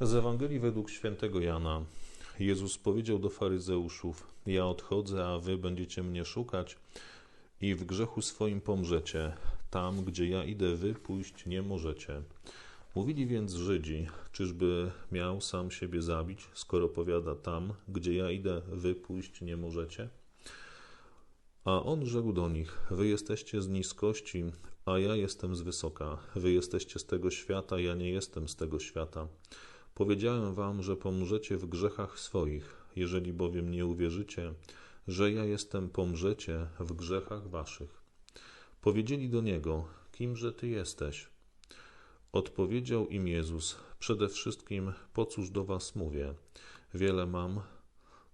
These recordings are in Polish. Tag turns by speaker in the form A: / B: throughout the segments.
A: Z Ewangelii według świętego Jana. Jezus powiedział do faryzeuszów: Ja odchodzę, a wy będziecie mnie szukać i w grzechu swoim pomrzecie. Tam, gdzie ja idę, wy pójść nie możecie. Mówili więc Żydzi: Czyżby miał sam siebie zabić, skoro powiada tam, gdzie ja idę, wy pójść nie możecie? A on rzekł do nich: Wy jesteście z niskości, a ja jestem z wysoka. Wy jesteście z tego świata, ja nie jestem z tego świata. Powiedziałem wam, że pomrzecie w grzechach swoich, jeżeli bowiem nie uwierzycie, że ja jestem, pomrzecie w grzechach waszych. Powiedzieli do niego: Kimże ty jesteś? Odpowiedział im Jezus: Przede wszystkim, po cóż do was mówię? Wiele mam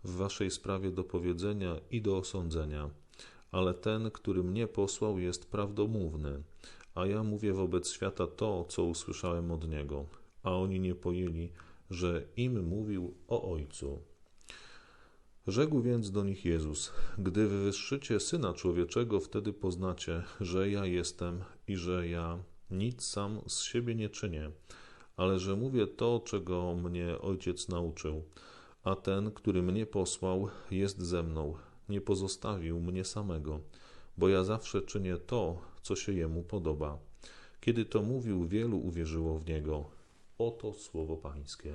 A: w waszej sprawie do powiedzenia i do osądzenia, ale ten, który mnie posłał, jest prawdomówny, a ja mówię wobec świata to, co usłyszałem od niego a oni nie pojęli, że im mówił o Ojcu. Rzekł więc do nich Jezus: Gdy wywyższycie syna człowieczego, wtedy poznacie, że ja jestem i że ja nic sam z siebie nie czynię, ale że mówię to, czego mnie ojciec nauczył. A ten, który mnie posłał, jest ze mną, nie pozostawił mnie samego, bo ja zawsze czynię to, co się jemu podoba. Kiedy to mówił, wielu uwierzyło w niego. Oto słowo Pańskie.